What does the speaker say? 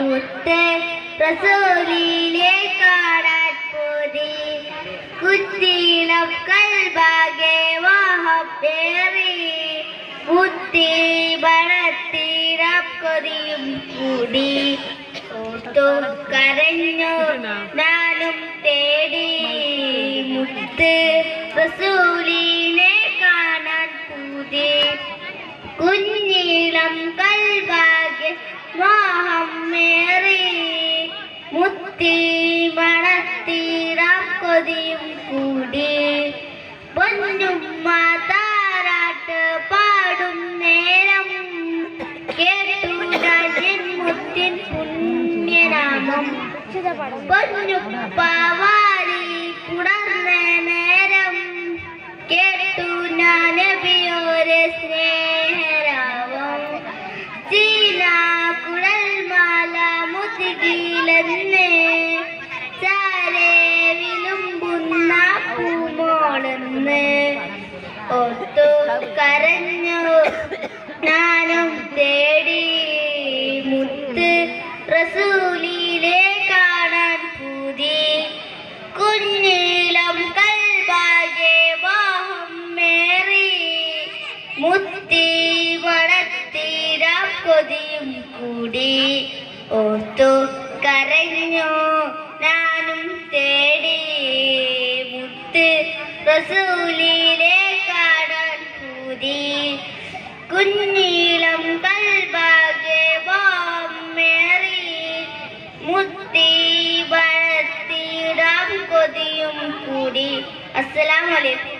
മുത്ത് റസൂലിലെ കാണാൻ പോതി കുത്തിളം കൽബാകെ വാഹപ്പേറി മുത്തി വളർത്തിരം കൊതിയും കൂടി. ഓർത്തു കരഞ്ഞു നാനും തേടി. മുത്ത് റസൂലിനെ കാണാൻ പൂതി കുഞ്ഞീളം കൽഭാഗ്യ മോഹമേറി കൊതിയും കൂടി പൊന്നുമ്മ താരാട്ട് പാടും നേരം. കേട്ടു ഞാൻ എൻ മുത്തിൻ പുണ്യനാമം. പൊന്നുപ്പ വാരി കുടർന്ന നേരം. കേട്ടു നബിയോരെ സ്നേഹരാവം. ചീന കുഴൽമാല മുതുകിലെന്ന് പൂമോളെന്ന് ഒത്തു കരഞ്ഞു ഞാനും തേടി മുത്ത് റസൂലിലെ കാണാൻ പൂതി. കുഞ്ഞിലം മോഹം മേറി. മുത്തി വളർത്തിരാം കൊതിയും കൂടി. ഓർത്തു കരഞ്ഞു റസൂലിലെ കാണാൻ പൂതി. കുഞ്ഞീളം കൽഭാഗ്യ മോഹം മേറി. മുത്തി വളർത്തിയിടാം കൊതിയും കൂടി. അസ്സലാമലൈക്കും